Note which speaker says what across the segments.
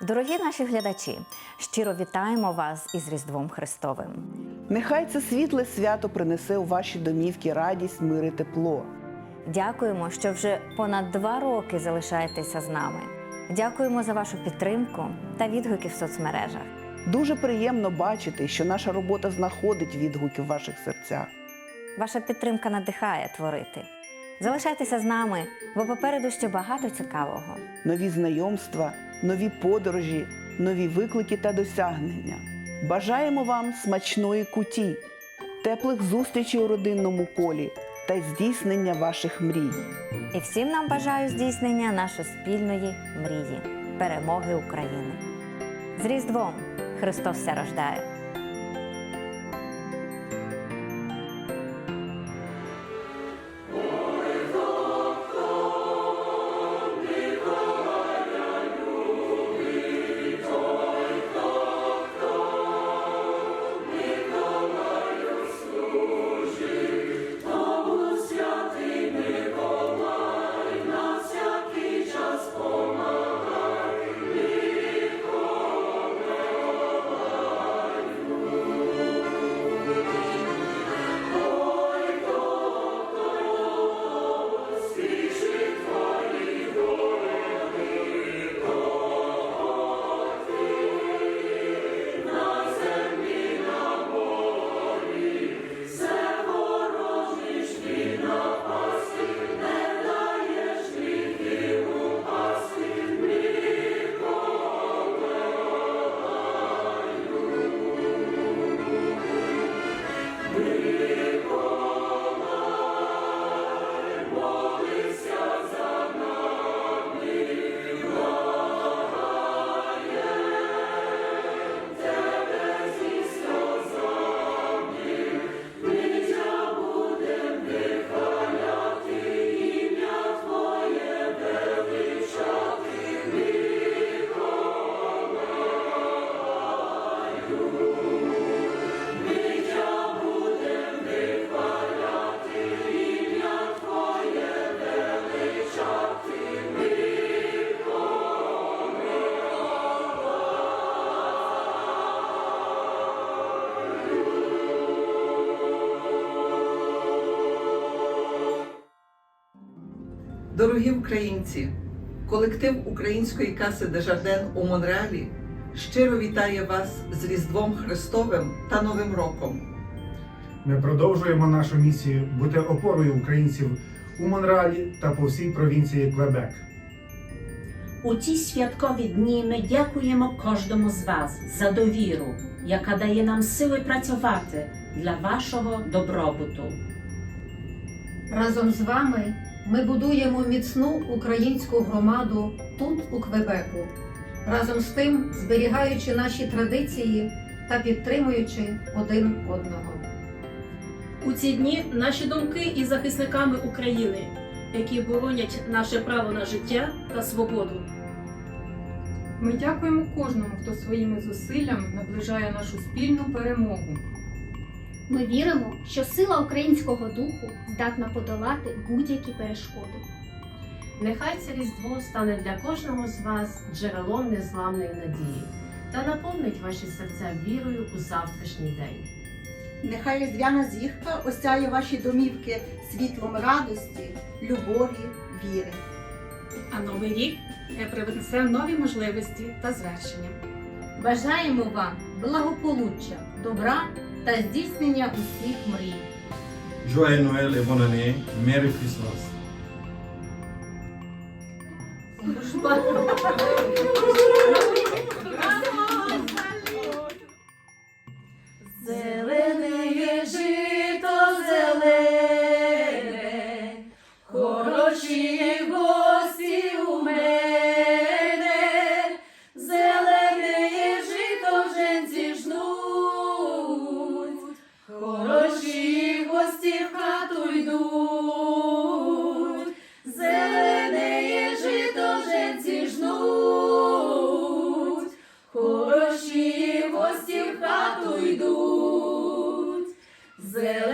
Speaker 1: Дорогі наші глядачі, щиро вітаємо вас із Різдвом Христовим.
Speaker 2: Нехай це світле свято принесе у ваші домівки радість, мир і тепло.
Speaker 1: Дякуємо, що вже понад два роки залишаєтеся з нами. Дякуємо за вашу підтримку та відгуки в соцмережах.
Speaker 2: Дуже приємно бачити, що наша робота знаходить відгуки в ваших серцях.
Speaker 1: Ваша підтримка надихає творити. Залишайтеся з нами, бо попереду ще багато цікавого.
Speaker 2: Нові знайомства, нові подорожі, нові виклики та досягнення. Бажаємо вам смачної куті, теплих зустрічей у родинному колі та здійснення ваших мрій.
Speaker 1: І всім нам бажаю здійснення нашої спільної мрії перемоги України. З Різдвом Христос рождає!
Speaker 3: Дорогі українці, колектив Української каси Дежарден у Монреалі щиро вітає вас з Різдвом Христовим та Новим роком.
Speaker 4: Ми продовжуємо нашу місію бути опорою українців у Монреалі та по всій провінції Квебек.
Speaker 5: У ці святкові дні ми дякуємо кожному з вас за довіру, яка дає нам сили працювати для вашого добробуту.
Speaker 6: Разом з вами ми будуємо міцну українську громаду тут, у Квебеку, разом з тим зберігаючи наші традиції та підтримуючи один одного.
Speaker 7: У ці дні наші думки із захисниками України, які боронять наше право на життя та свободу.
Speaker 8: Ми дякуємо кожному, хто своїми зусиллями наближає нашу спільну перемогу.
Speaker 9: Ми віримо, що сила українського духу здатна подолати будь-які перешкоди.
Speaker 10: Нехай це різдво стане для кожного з вас джерелом незламної надії та наповнить ваші серця вірою у завтрашній день.
Speaker 11: Нехай різдвяна зірка осяє ваші домівки світлом радості, любові, віри.
Speaker 7: А новий рік не принесе нові можливості та звершення.
Speaker 6: Бажаємо вам благополуччя, добра та здійснення усіх мрій.
Speaker 12: Joyeux Noël et bonne année. Merry Christmas.
Speaker 10: Зелене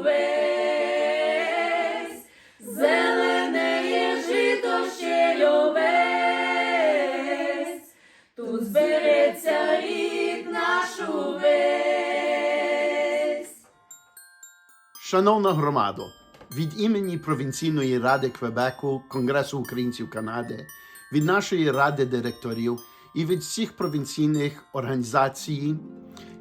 Speaker 7: увесь, зелене є жито овець, тут збереться рік наш увесь.
Speaker 13: Шановна громадо, від імені провінційної ради Квебеку, Конгресу українців Канади, від нашої ради директорів і від всіх провінційних організацій,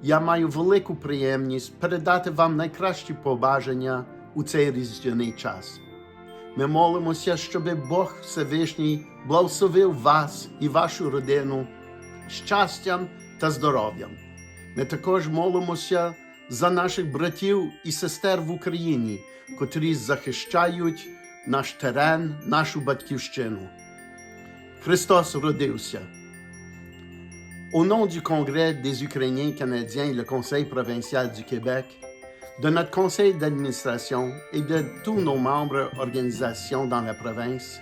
Speaker 13: я маю велику приємність передати вам найкращі побажання у цей різдвяний час. Ми молимося, щоб Бог Всевишній благословив вас і вашу родину щастям та здоров'ям. Ми також молимося за наших братів і сестер в Україні, котрі захищають наш терен, нашу батьківщину. Христос родився. Au nom du Congrès des Ukrainiens canadiens et le Conseil provincial du Québec, de notre conseil d'administration et de tous nos membres organisations dans la province,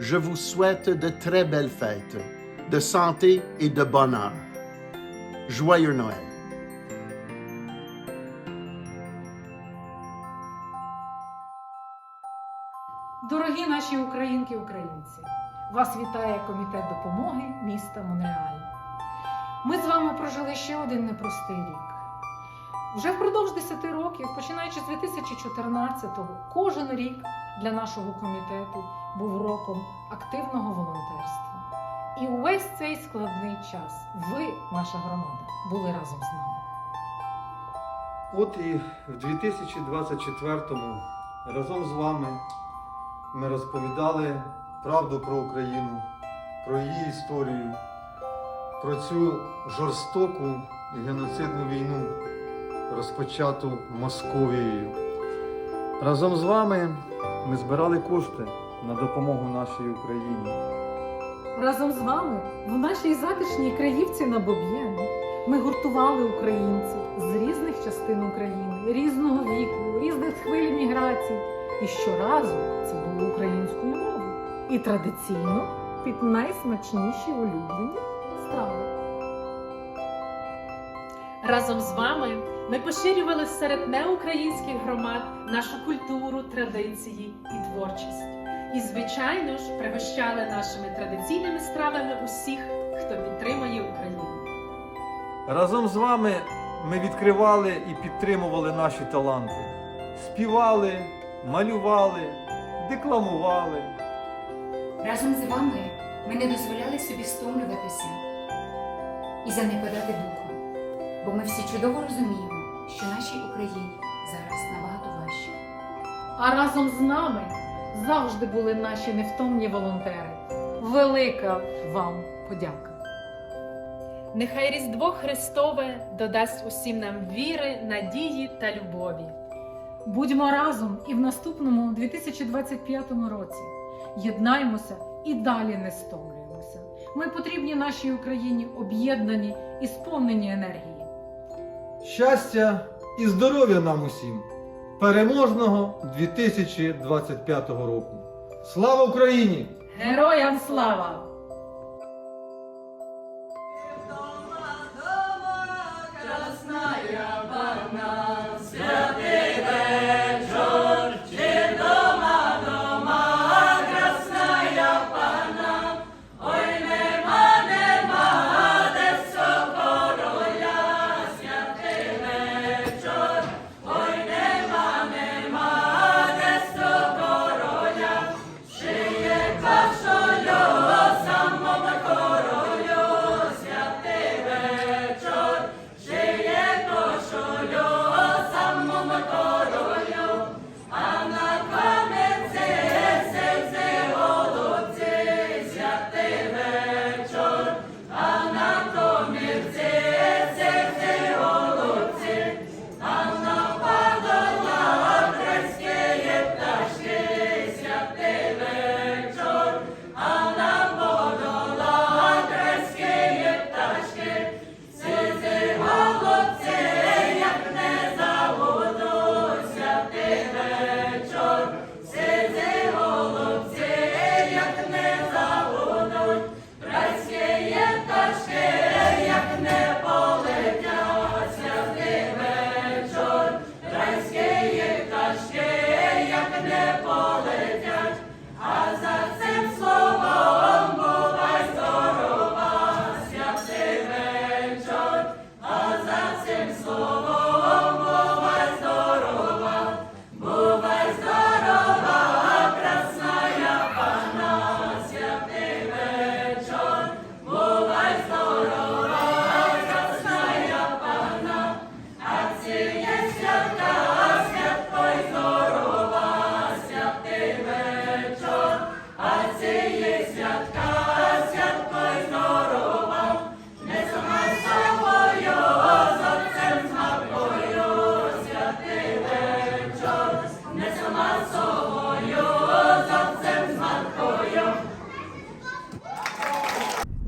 Speaker 13: je vous souhaite de très belles fêtes, de santé et de bonheur. Joyeux Noël.
Speaker 14: Дорогі наші українки українці, вас вітає комітет допомоги міста Монреаль. Ми з вами прожили ще один непростий рік. Вже впродовж 10 років, починаючи з 2014-го, кожен рік для нашого комітету був роком активного волонтерства. І увесь цей складний час ви, наша громада, були разом з нами.
Speaker 15: От і в 2024-му разом з вами ми розповідали правду про Україну, про її історію, про цю жорстоку геноцидну війну, розпочату Московією. Разом з вами ми збирали кошти на допомогу нашій Україні.
Speaker 14: Разом з вами в нашій затишній краївці на Боб'єн ми гуртували українців з різних частин України, різного віку, різних хвиль міграцій. І щоразу це було українською мовою. І традиційно під найсмачніші улюблені страви.
Speaker 16: Разом з вами ми поширювали серед неукраїнських громад нашу культуру, традиції і творчість. І, звичайно ж, пригощали нашими традиційними стравами усіх, хто підтримує Україну.
Speaker 15: Разом з вами ми відкривали і підтримували наші таланти, співали, малювали, декламували.
Speaker 17: Разом з вами ми не дозволяли собі стомлюватися і занепадати духом, бо ми всі чудово розуміємо, що нашій Україні зараз набагато важче.
Speaker 14: А разом з нами завжди були наші невтомні волонтери. Велика вам подяка!
Speaker 16: Нехай Різдво Христове додасть усім нам віри, надії та любові.
Speaker 14: Будьмо разом і в наступному 2025 році. Єднаймося і далі не стомлюємося. Ми потрібні нашій Україні об'єднані і сповнені енергії.
Speaker 15: Щастя і здоров'я нам усім! Переможного 2025 року! Слава Україні!
Speaker 14: Героям слава!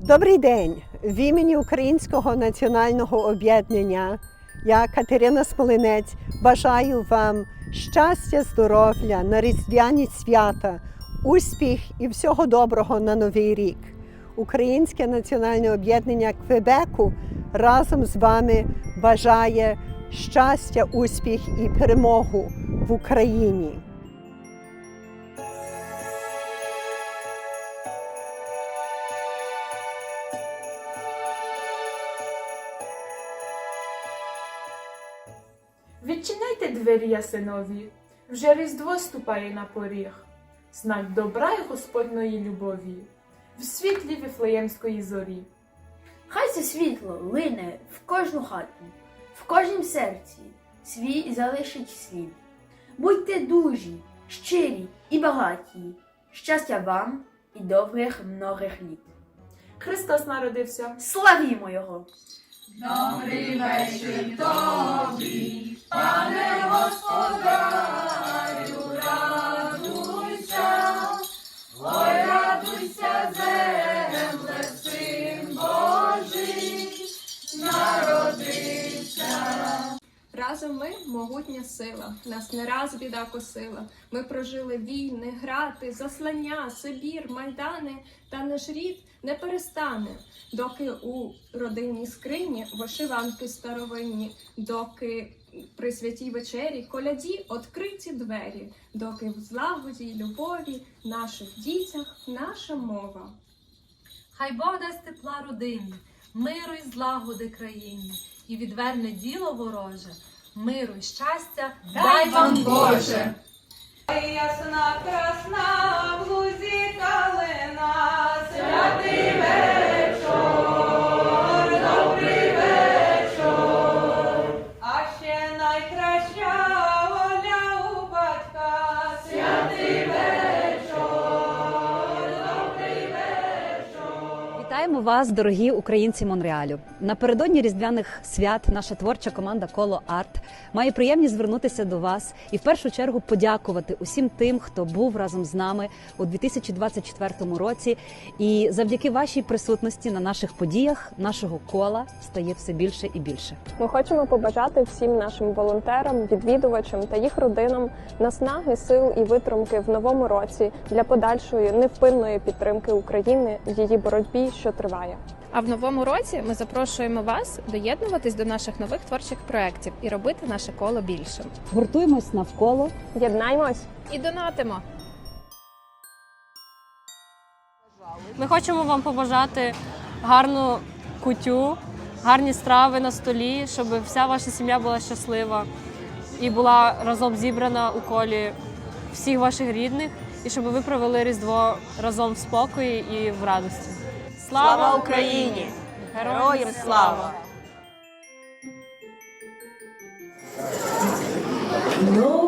Speaker 18: Добрий день! В імені Українського національного об'єднання я Катерина Смолинець бажаю вам щастя, здоров'я на різдвяні свята, успіх і всього доброго на новий рік. Українське національне об'єднання Квебеку разом з вами бажає щастя, успіх і перемогу в Україні.
Speaker 19: Двері ясинові, вже різдво ступає на поріг, знак добра й Господної любові, в світлі Віфлеємської зорі.
Speaker 20: Хай це світло лине в кожну хату, в кожнім серці свій залишить слід. Будьте дужі, щирі і багаті, щастя вам і довгих многих літ.
Speaker 19: Христос народився.
Speaker 20: Славімо Його!
Speaker 21: Добрий вечір тобі,
Speaker 22: сила, нас не раз біда косила. Ми прожили війни, грати, заслання, Сибір, майдани, та наш рід не перестане, доки у родинній скрині вишиванки старовинні, доки при святій вечері коляді відкриті двері, доки в злагоді й любові наших дітях наша мова.
Speaker 14: Хай Бог дасть тепла родині, миру і злагоди країні, і відверне діло вороже, миру і щастя,
Speaker 21: Дай вам Боже!
Speaker 23: Ясна красна в лузі калина,
Speaker 21: Святий
Speaker 24: Вітаємо вас, дорогі українці Монреалю. Напередодні різдвяних свят наша творча команда Коло Арт має приємність звернутися до вас і в першу чергу подякувати усім тим, хто був разом з нами у 2024 році. І завдяки вашій присутності на наших подіях нашого кола стає все більше і більше.
Speaker 25: Ми хочемо побажати всім нашим волонтерам, відвідувачам та їх родинам наснаги, сил і витримки в новому році для подальшої невпинної підтримки України її боротьбі, що.
Speaker 26: А в новому році ми запрошуємо вас доєднуватись до наших нових творчих проєктів і робити наше коло більшим.
Speaker 24: Гуртуємось навколо,
Speaker 25: єднаймось
Speaker 26: і донатимо.
Speaker 27: Ми хочемо вам побажати гарну кутю, гарні страви на столі, щоб вся ваша сім'я була щаслива і була разом зібрана у колі всіх ваших рідних, і щоб ви провели Різдво разом в спокої і в радості.
Speaker 21: Слава Україні! Героям слава! Нова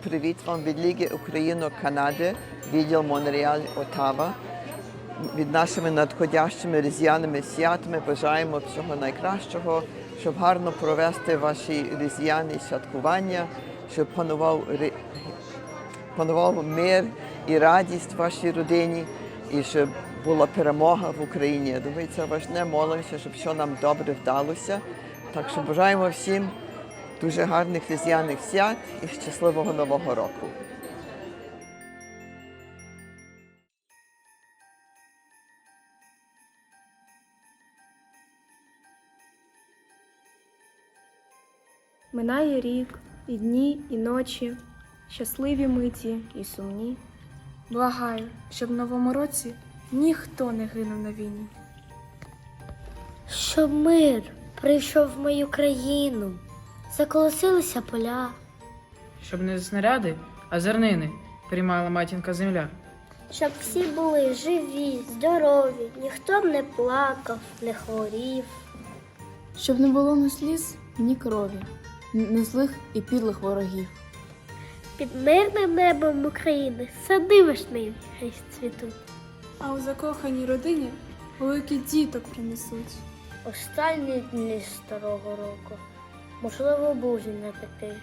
Speaker 28: привіт вам від Ліги Україно-Канади, відділ Монреаль Отава. Від нашими надходящими різдвяними святами бажаємо всього найкращого, щоб гарно провести ваші різдвяні святкування, щоб панував, панував мир і радість в вашій родині, і щоб була перемога в Україні. Я думаю, це важне. Молимося, щоб все нам добре вдалося. Так що бажаємо всім дуже гарних різдвяних свят і щасливого нового року.
Speaker 29: Минає рік, і дні, і ночі, щасливі миті і сумні.
Speaker 19: Благаю, щоб в новому році ніхто не гинув на війні.
Speaker 30: Щоб мир прийшов в мою країну, заколосилися поля.
Speaker 31: щоб не снаряди, а зернини приймала матінка земля.
Speaker 30: Щоб всі були живі, здорові, ніхто б не плакав, не хворів.
Speaker 32: Щоб не було ні сліз, ні крові, ні злих і підлих ворогів.
Speaker 30: Під мирним небом України сади вишневі хай цвітуть.
Speaker 19: А у закоханій родині великий діток принесуть.
Speaker 30: Останні дні старого року, можливо, божі не такий.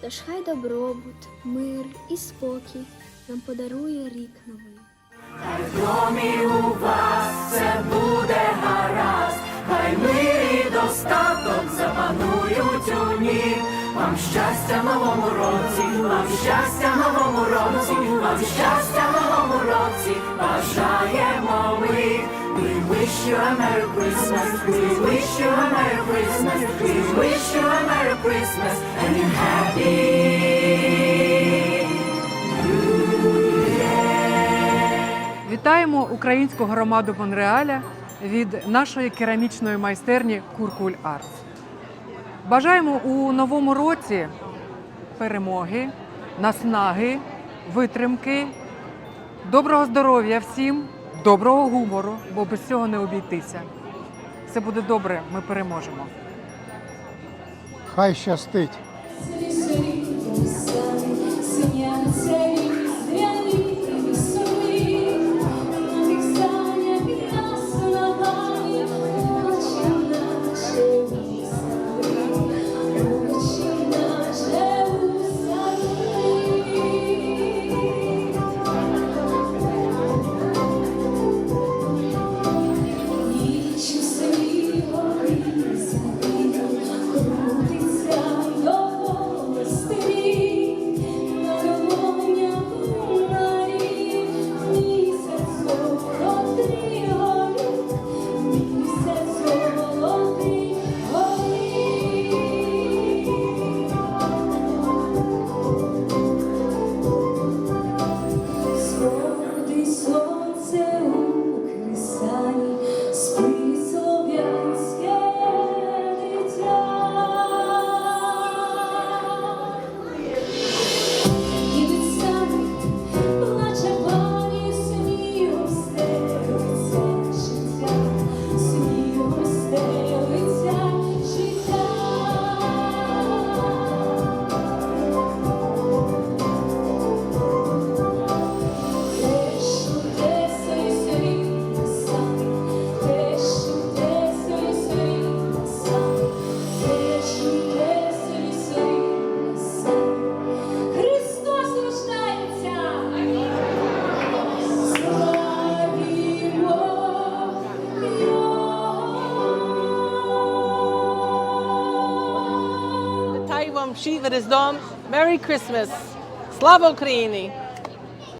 Speaker 29: Тож хай добробут, мир і спокій нам подарує рік новий.
Speaker 23: В домі у вас все буде гаразд, хай мир достаток запанують у нім. Вам щастя новому році, вам щастя новому році, вам щастя новому році, бажаємо ми. We wish you a Merry Christmas, we wish you a Merry Christmas, we wish you a Merry Christmas and a Happy.
Speaker 33: Вітаємо українську громаду Монреаля від нашої керамічної майстерні Куркуль Артс. Бажаємо у новому році перемоги, наснаги, витримки, доброго здоров'я всім, доброго гумору, бо без цього не обійтися. Все буде добре, ми переможемо.
Speaker 21: Хай щастить!
Speaker 34: Вітаю вам всіх Різдвом. Merry Christmas! Слава Україні!